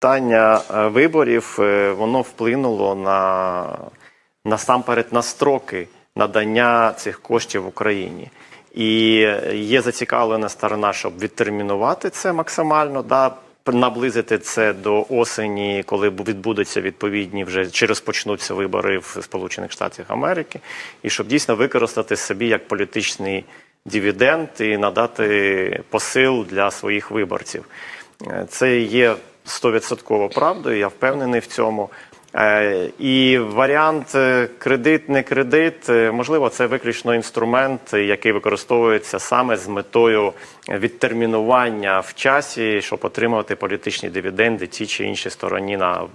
Питання е, виборів е, воно вплинуло на насамперед на строки надання цих коштів Україні. І є зацікавлена сторона, щоб відтермінувати це максимально, да, наблизити це до осені, коли відбудуться відповідні вже чи розпочнуться вибори в Сполучених Штатах Америки, і щоб дійсно використати собі як політичний дивіденд і надати посил для своїх виборців. Е, Це є стовідсотково правдою, я впевнений в цьому. Е, І варіант е, кредит, не кредит, е, можливо, це виключно інструмент, який використовується саме з метою відтермінування в часі, щоб отримувати політичні дивіденди ті чи інші стороні на